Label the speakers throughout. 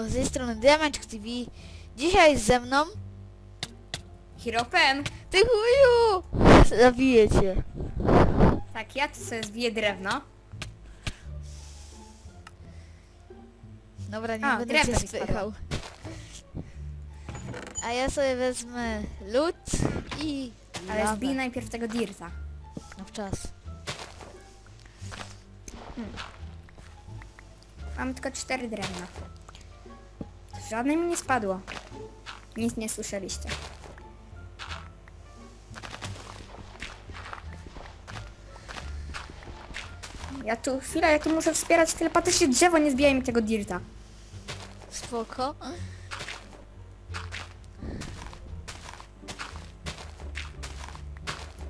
Speaker 1: siemano, z tej strony Diamond TV. Dzisiaj ze mną...
Speaker 2: Hiropen!
Speaker 1: Ty chuju! Zabiję cię.
Speaker 2: Tak, ja tu sobie zbiję drewno.
Speaker 1: Dobra, nie
Speaker 2: A,
Speaker 1: będę
Speaker 2: drewno
Speaker 1: cię
Speaker 2: mi spadło.
Speaker 1: spychał. A ja sobie wezmę lód i...
Speaker 2: Ale
Speaker 1: lawę.
Speaker 2: zbij najpierw tego dirta.
Speaker 1: No w czas.
Speaker 2: Mam tylko cztery drewna. Żadne mi nie spadło. Nic nie słyszeliście. Ja tu, chwilę, ja tu muszę wspierać telepatycznie drzewo, nie zbijaj mi tego dirta.
Speaker 1: Spoko.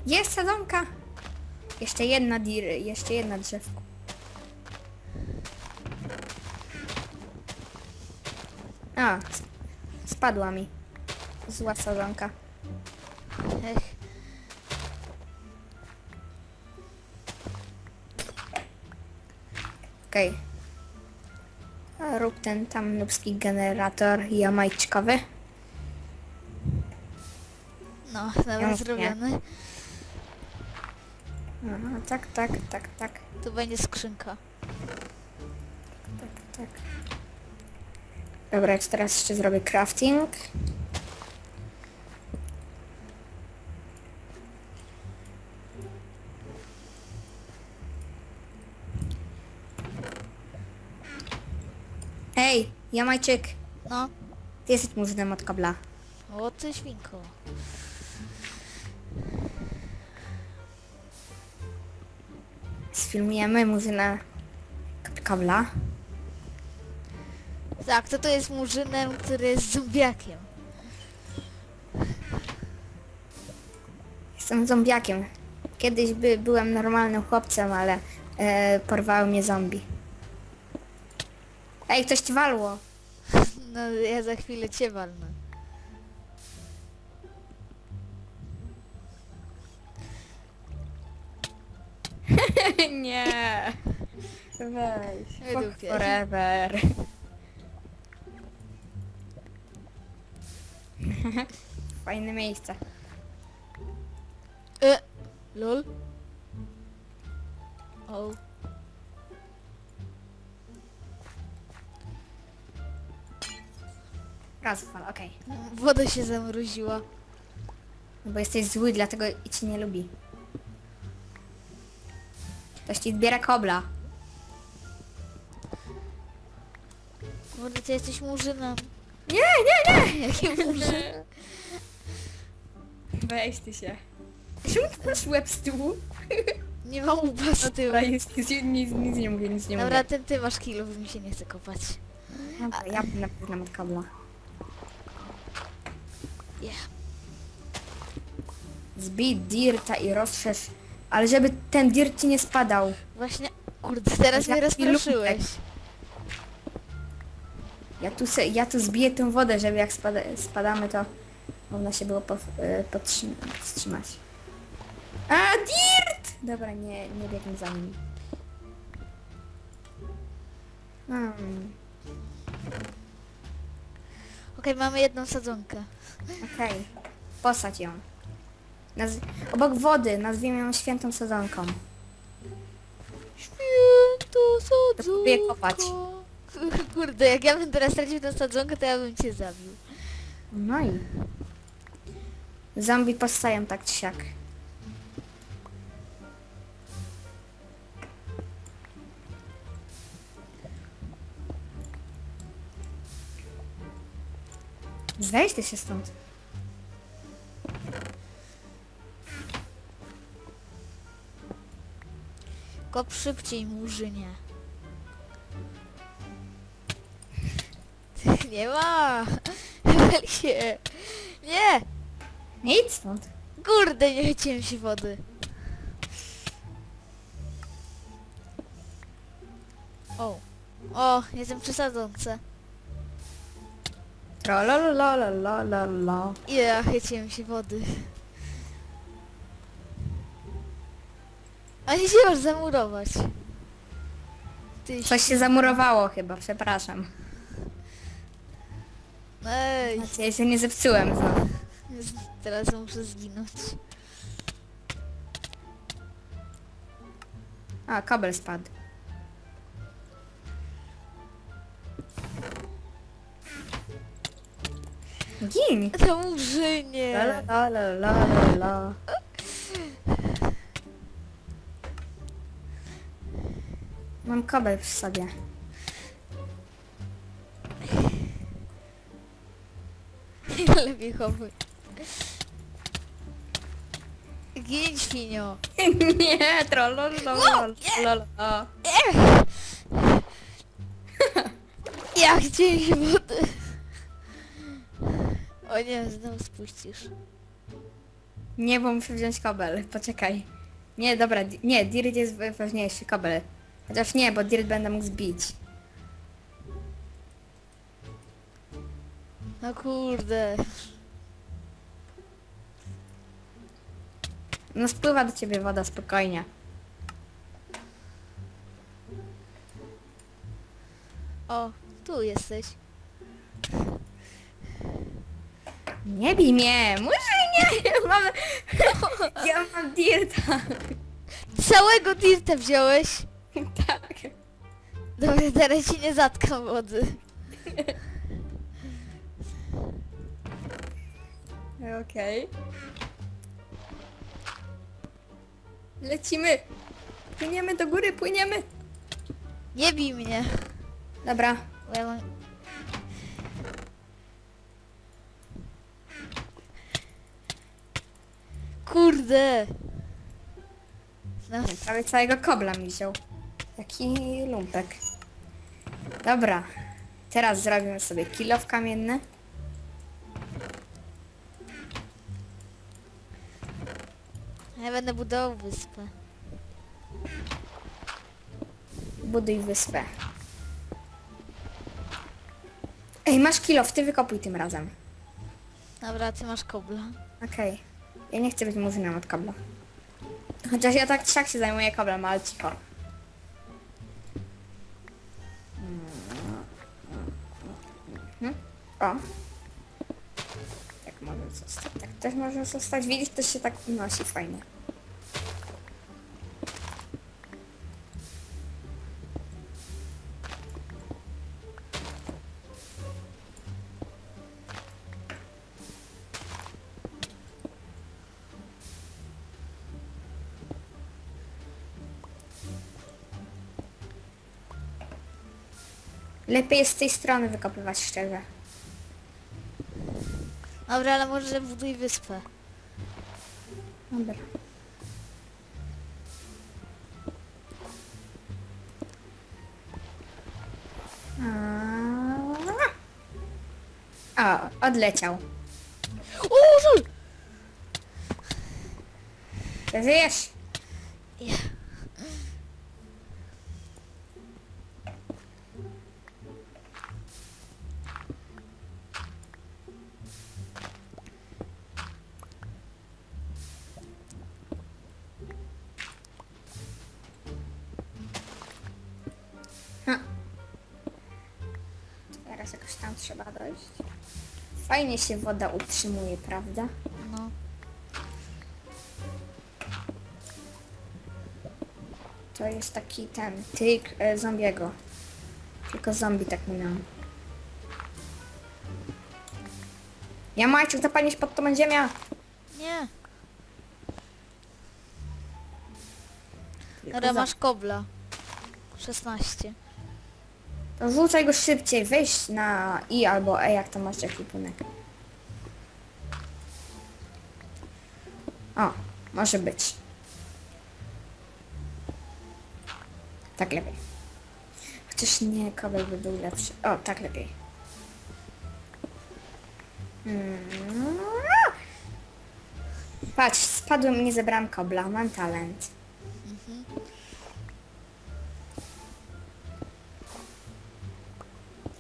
Speaker 2: Jest sadzonka! Jeszcze jedna dir, jeszcze jedna drzewko. A, spadła mi. Zła sadzonka.
Speaker 1: Ech.
Speaker 2: Okej. A Rób ten tam nubski generator jamajczkowy.
Speaker 1: No, dobra, zrobiony.
Speaker 2: Aha, tak, tak, tak, tak,
Speaker 1: Tu będzie skrzynka.
Speaker 2: tak, tak. Dobra, jak teraz jeszcze zrobię crafting. Ej, Jamajczyk,
Speaker 1: No.
Speaker 2: ty jesteś murzynem od kabla.
Speaker 1: O ty świnko.
Speaker 2: Sfilmujemy murzyna kabla.
Speaker 1: Tak, to to jest murzynem, który jest zombiakiem.
Speaker 2: Jestem zombiakiem. Kiedyś by, byłem normalnym chłopcem, ale e, porwały mnie zombie. Ej, ktoś ci walło.
Speaker 1: No, ja za chwilę cię walnę.
Speaker 2: Nie. Weź.
Speaker 1: Wydupię.
Speaker 2: Forever. Fajne miejsce.
Speaker 1: E, lol. O.
Speaker 2: Raz fal, okej.
Speaker 1: Woda się zamroziła.
Speaker 2: No bo jesteś zły, dlatego i ci nie lubi. Ktoś ci zbiera kobla.
Speaker 1: Woda, ty jesteś murzynem.
Speaker 2: Nie, nie, nie!
Speaker 1: Jaki murzyn?
Speaker 2: Weź ty się. Czemu ty masz łeb z tyłu?
Speaker 1: Nie mam łba z tyłu.
Speaker 2: Dobra, jest, nic, nic, nic nie mówię, nic nie
Speaker 1: Dobra,
Speaker 2: mówię.
Speaker 1: ten ty masz kilo, bo mi się nie chce kopać.
Speaker 2: Dobra, ja na pewno od kabla.
Speaker 1: Yeah.
Speaker 2: Zbij dirta i rozszerz. Ale żeby ten dirt ci nie spadał.
Speaker 1: Właśnie, kurde, teraz mnie
Speaker 2: Jaki
Speaker 1: rozproszyłeś.
Speaker 2: lupek. Ja tu, se, ja tu zbiję tę wodę, żeby jak spada, spadamy, to można się było pow- e, powstrzymać. A, dirt! Dobra, nie, nie biegnę za nim. Hmm,
Speaker 1: Okej, mamy jedną sadzonkę.
Speaker 2: okej. Posadź ją. Naz- obok wody, nazwijmy ją świętą sadzonką.
Speaker 1: Sadzonko.
Speaker 2: Próbuję kopać.
Speaker 1: Kurde, jak ja bym teraz stracił tę sadzonkę, to ja bym cię zabił.
Speaker 2: No i... Zombie powstają tak czy siak. Zejdź ty się stąd.
Speaker 1: Kop szybciej, murzynie. Nie ma! Wal się! Nie!
Speaker 2: Nie idź stąd.
Speaker 1: Kurde, nie chciałem się wody. O! O, jestem przy sadzonce.
Speaker 2: Trololololololo.
Speaker 1: Ja chciałem się wody. A nie się masz zamurować. Ty
Speaker 2: Coś się zamurowało chyba, przepraszam.
Speaker 1: Ej,
Speaker 2: Znaczy, ja się nie zepsułem znowu.
Speaker 1: teraz muszę zginąć.
Speaker 2: A, kabel spadł. Gin!
Speaker 1: To murzynie.
Speaker 2: La la la la la la. Mam kabel przy sobie.
Speaker 1: Lepiej chowuj. Gin świnio.
Speaker 2: Nie, trollolololololo.
Speaker 1: Ja chciałem się wody. O nie, znowu spuścisz.
Speaker 2: Nie, bo muszę wziąć kabel. Poczekaj. Nie, dobra, di- nie, Dirt jest wa- ważniejszy, kabel. Chociaż nie, bo Dirt będę mógł zbić.
Speaker 1: No kurde.
Speaker 2: No spływa do ciebie woda, spokojnie.
Speaker 1: O, tu jesteś.
Speaker 2: Nie bij mnie, może nie, ja mam, ja mam Dirta.
Speaker 1: Całego dirta wziąłeś?
Speaker 2: Tak.
Speaker 1: Dobra, teraz ci nie zatkam wody.
Speaker 2: Okej. Lecimy. Płyniemy do góry, płyniemy.
Speaker 1: Nie bij mnie.
Speaker 2: Dobra.
Speaker 1: Bo ja mam... Kurde. No,
Speaker 2: Prawie całego kobla mi wziął. Taki lumpek. Dobra. Teraz zrobimy sobie kilow kamienny.
Speaker 1: Ja będę budował wyspę.
Speaker 2: Buduj wyspę. Ej, masz kilow, ty wykopuj tym razem.
Speaker 1: Dobra, ty masz kobla.
Speaker 2: Okej. Ja nie chcę być murzynem od kabla. Chociaż ja tak siak się zajmuję kablem, ale cicho. Może zostać. Widzisz, to się tak unosi fajnie. Lepiej z tej strony wykopywać szczerze.
Speaker 1: Dobra, ale może buduj wyspę.
Speaker 2: Dobra. O, odleciał.
Speaker 1: O, żul!
Speaker 2: Żyjesz? Fajnie się woda utrzymuje, prawda?
Speaker 1: No.
Speaker 2: To jest taki ten tyk e, zombiego. Tylko zombie tak mówią. Ja Majczuk, zapalisz pod tą ziemię.
Speaker 1: Nie.
Speaker 2: Tylko
Speaker 1: Dobra,
Speaker 2: za-
Speaker 1: masz kobla. 16.
Speaker 2: To rzucaj go szybciej, weź na I albo E, jak to masz ekwipunek. O, może być. Tak lepiej. Chociaż nie, kabel by był lepszy. O, tak lepiej. Mm. Patrz, spadłem nie zebrałam kobla, mam talent.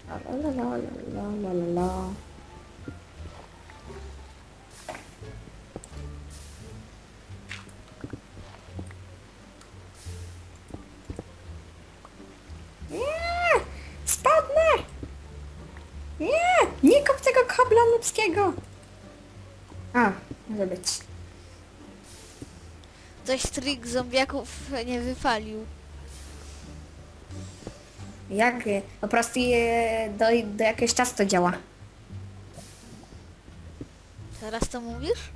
Speaker 2: La la la la la la la. A, może być.
Speaker 1: Coś trik zombiaków nie wypalił.
Speaker 2: Jak? Po prostu je, do, do jakiegoś czasu to działa.
Speaker 1: Teraz to mówisz?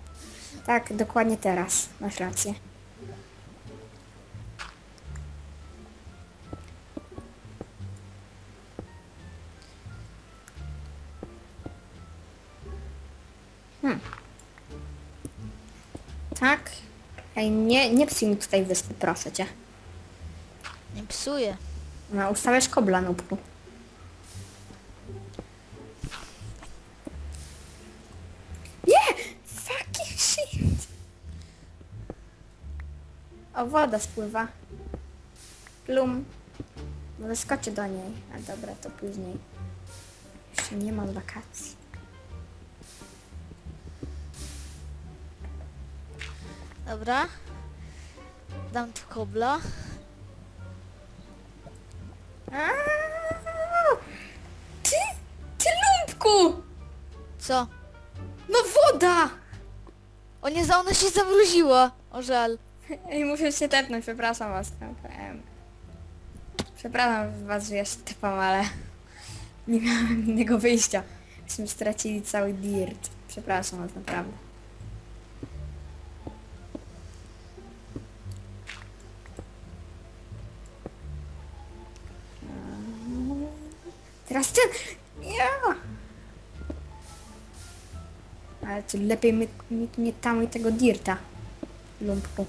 Speaker 2: Tak, dokładnie teraz. Masz rację. Nie, nie psuj mi tutaj wyspy, proszę cię.
Speaker 1: Nie psuje.
Speaker 2: No, ustawiasz kobla, nubku. Nie! Fucking shit! O, woda spływa. Plum. Może skoczę do niej. A dobra, to później. Jeszcze nie mam wakacji.
Speaker 1: Dobra. Dam tu kobla.
Speaker 2: Aaaa! Ty! Ty lumpku!
Speaker 1: Co?
Speaker 2: No woda!
Speaker 1: O nie, za ona się zamroziła. O żal.
Speaker 2: Ej, muszę się tepnąć, przepraszam was. Em, Przepraszam was, że ja się tepam, ale nie miałem innego wyjścia. Myśmy stracili cały dirt. Przepraszam was, naprawdę. Teraz ten! Ja! Ale to lepiej my, my, nie tamuj tego dirta. Lumpku.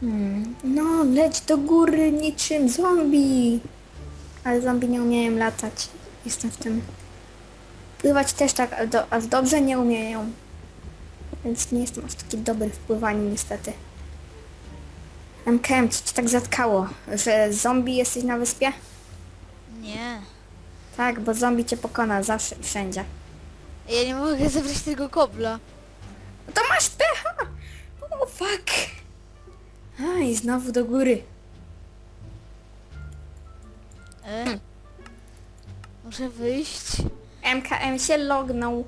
Speaker 2: Hmm. No, leć do góry niczym zombie. Ale zombie nie umieją latać. Jestem w tym. Pływać też tak, aż dobrze nie umieją. Więc nie jestem aż taki dobry w pływaniu niestety. MKM, co cię tak zatkało? Że zombie jesteś na wyspie?
Speaker 1: Nie.
Speaker 2: Tak, bo zombie cię pokona zawsze, wszędzie.
Speaker 1: Ja nie mogę zebrać tego kobla.
Speaker 2: No to masz pecha! Oh fuck! A, i znowu do góry.
Speaker 1: E? Muszę wyjść.
Speaker 2: MKM się lognął.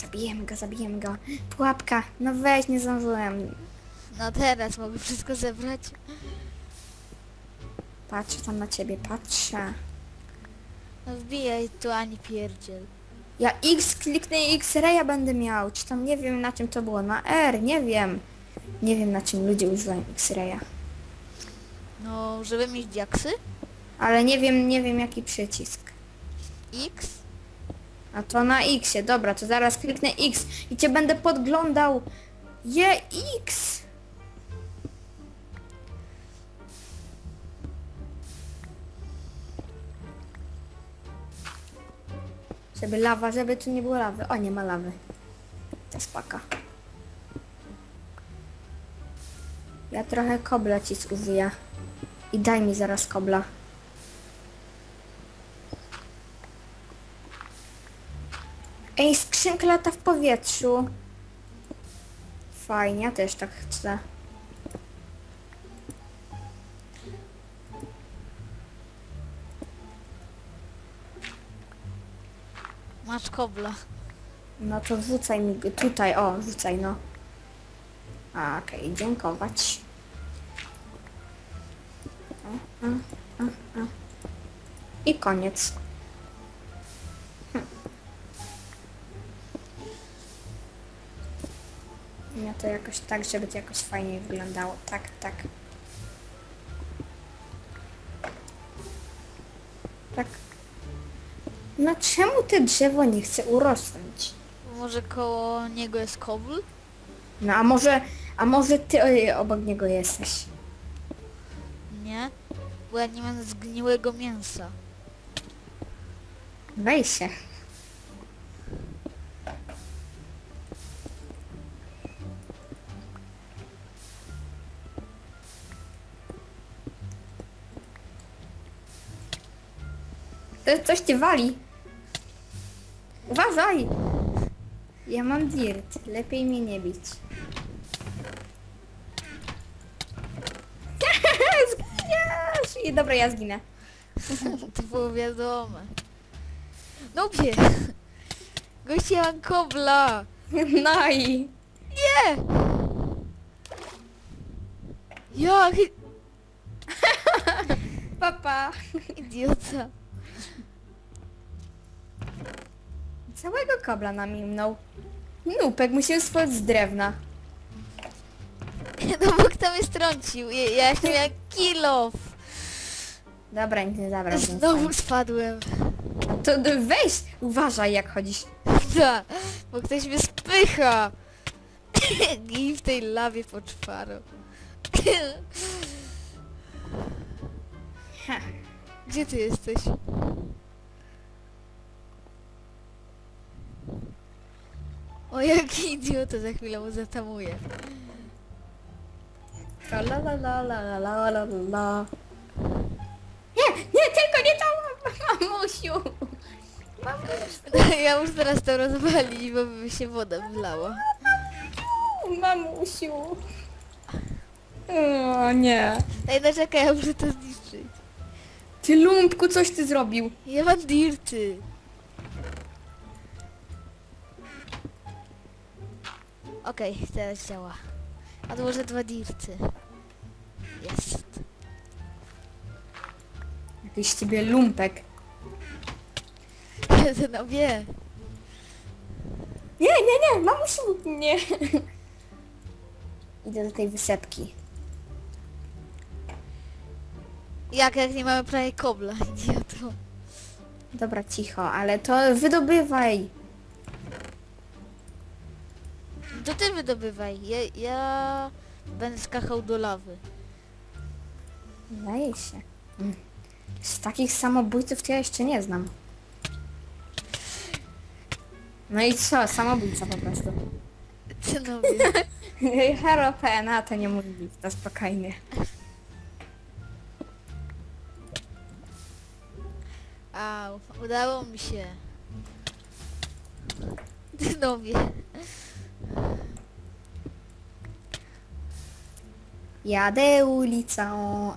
Speaker 2: Zabijemy go, zabijemy go. Pułapka. No weź, nie zdążyłem.
Speaker 1: No teraz mogę wszystko zebrać.
Speaker 2: Patrzę tam na ciebie, patrzę.
Speaker 1: No wbijaj tu ani pierdziel.
Speaker 2: Ja X kliknę i X-raya będę miał. Czy tam nie wiem na czym to było. Na R, nie wiem. Nie wiem na czym ludzie używają X-raya.
Speaker 1: No, żeby mieć diaksy?
Speaker 2: Ale nie wiem, nie wiem jaki przycisk.
Speaker 1: X?
Speaker 2: A to na X, dobra, to zaraz kliknę X i cię będę podglądał. Je X! Żeby lawa, żeby tu nie było lawy. O, nie ma lawy. To spaka. Ja trochę kobla ci zużyję. I daj mi zaraz kobla. Ej, skrzynka lata w powietrzu. Fajnie, ja też tak chcę.
Speaker 1: Masz kobla.
Speaker 2: No to wrzucaj mi go tutaj, o, wrzucaj no. A, Okej, dziękować. A, a, a, a. I koniec. To jakoś tak, żeby to jakoś fajniej wyglądało. Tak, tak. Tak. No czemu te drzewo nie chce urosnąć?
Speaker 1: Może koło niego jest kobl?
Speaker 2: No a może, a może ty obok niego jesteś?
Speaker 1: Nie. Bo ja nie mam zgniłego mięsa.
Speaker 2: Weź się. To coś cię wali. Uważaj! Ja mam dirt. Lepiej mnie nie bić. Zginiesz! I dobra, ja zginę.
Speaker 1: To było wiadomo. No Nubie! Goście mam kobla!
Speaker 2: No
Speaker 1: nie! Jak...
Speaker 2: Papa!
Speaker 1: Idiota.
Speaker 2: Całego kabla nam minął. Nupek, musimy spać z drewna.
Speaker 1: No bo kto mnie strącił? Ja, ja jeszcze miałem kilof.
Speaker 2: Dobra, nic nie zabrał. więc
Speaker 1: Znowu spadłem.
Speaker 2: To weź, uważaj jak chodzisz.
Speaker 1: Da, bo ktoś mnie spycha. I w tej lawie poczwarą.
Speaker 2: Ha.
Speaker 1: Gdzie ty jesteś? O, jaki idiota, za chwilę mu zatamuję.
Speaker 2: La la la la la la la la. Nie, nie, tylko nie to! Mamusiu! Mamusiu!
Speaker 1: Ja już teraz to rozwalić, bo by się woda wlała.
Speaker 2: Mamusiu! O nie.
Speaker 1: Ej, no czekaj, ja muszę to zniszczyć.
Speaker 2: Ty lumpku, coś ty zrobił.
Speaker 1: Ja mam dirty. Okej, teraz działa. Odłożę dwa dirty. Jest.
Speaker 2: Jakiś ciebie lumpek.
Speaker 1: No wie.
Speaker 2: Nie, nie, nie, mamusiu, nie. Idę do tej wysepki.
Speaker 1: Jak, jak nie mamy prawie kobla, idioto.
Speaker 2: Dobra, cicho, ale to wydobywaj.
Speaker 1: To ty wydobywaj. Ja, ja będę skakał do lawy.
Speaker 2: Zdaje się. Z takich samobójców to ja jeszcze nie znam. No i co, samobójca po prostu.
Speaker 1: Ty no wie.
Speaker 2: Haropena to nie mój bit, to spokojnie.
Speaker 1: Au, udało mi się. Ty no wie.
Speaker 2: Jadę ulicą,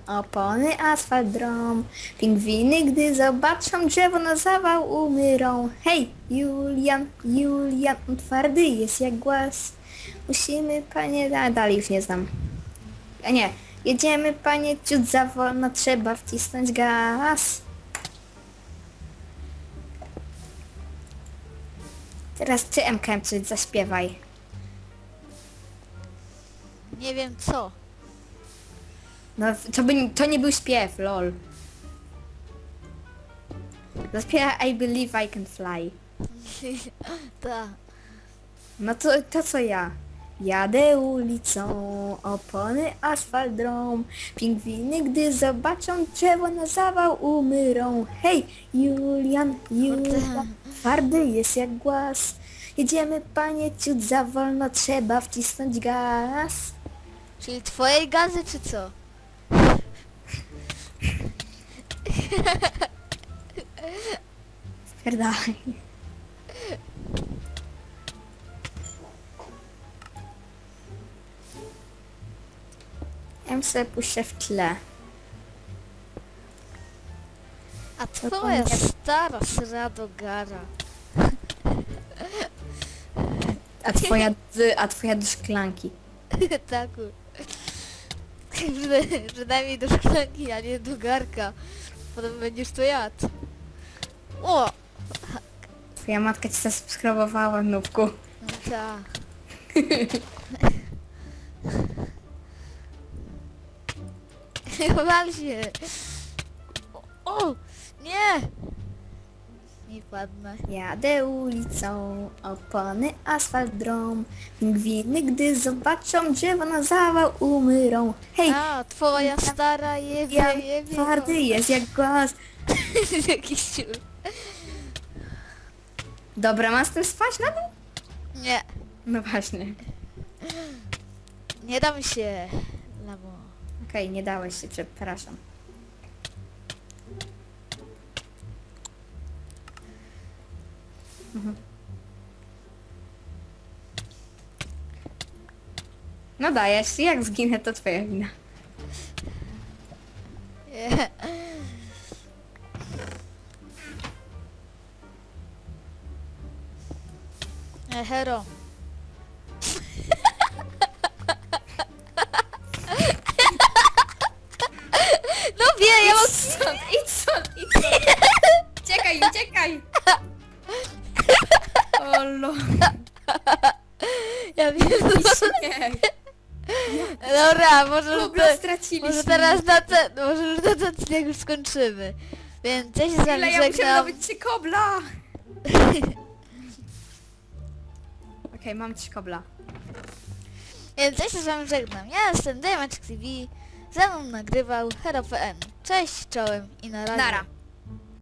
Speaker 2: opony asfalt drą. Pingwiny, gdy zobaczą drzewo na zawał umyrą. Hej, Julian, Julian, twardy jest jak głaz. Musimy, panie, a dalej już nie znam. A nie, jedziemy, panie, ciut za wolno, trzeba wcisnąć gaz. Teraz ty, MKM, coś zaśpiewaj.
Speaker 1: Nie wiem co.
Speaker 2: No, to, by, to nie był śpiew, lol. Zaśpiewa I believe I can fly.
Speaker 1: Ta.
Speaker 2: No to, to co ja. Jadę ulicą, opony asfalt drą. Pingwiny, gdy zobaczą drzewo na zawał umyrą. Hej, Julian, Julian, twardy jest jak głaz. Jedziemy, panie, ciut za wolno, trzeba wcisnąć gaz.
Speaker 1: Czyli twojej gazy czy co?
Speaker 2: Spierdalaj. Ja sobie puszczę w tle.
Speaker 1: A twoja
Speaker 2: nie-
Speaker 1: stara sra do gara.
Speaker 2: A twoja, d- a twoja do szklanki.
Speaker 1: tak. Przyna- Przynajmniej do szklanki, a nie do garka. Potem będziesz to jadł. O!
Speaker 2: Twoja matka ci zasubskrybowała, nubku.
Speaker 1: No tak. Wal się! O, o! Nie! Nie padnę.
Speaker 2: Jadę ulicą, opony asfalt drą. Pingwiny, gdy zobaczą drzewo na zawał umyrą. Hej,
Speaker 1: A, twoja stara jebie,
Speaker 2: ja
Speaker 1: jebie.
Speaker 2: twardy jest jak głaz.
Speaker 1: Jakiś ciul.
Speaker 2: Dobra, mam z tym spać na dół?
Speaker 1: Nie,
Speaker 2: No właśnie.
Speaker 1: nie dam się. Lamo.
Speaker 2: Okej, nie dałeś się, przepraszam. No dajesz, jak zginę to twoja wina.
Speaker 1: E, hero. Dobra, może już,
Speaker 2: Dobra,
Speaker 1: te,
Speaker 2: straciliśmy.
Speaker 1: może teraz na ten, może już na ten odcinek już skończymy. Więc ja się z wami
Speaker 2: ja musiałam
Speaker 1: żegnam.
Speaker 2: nabyć trzy kobla. Okej, mam trzy kobla.
Speaker 1: Więc ja się z wami żegnam. Ja jestem Daymatch TV. Ze mną nagrywał HeroPN. Cześć, czołem i na razie.
Speaker 2: Nara.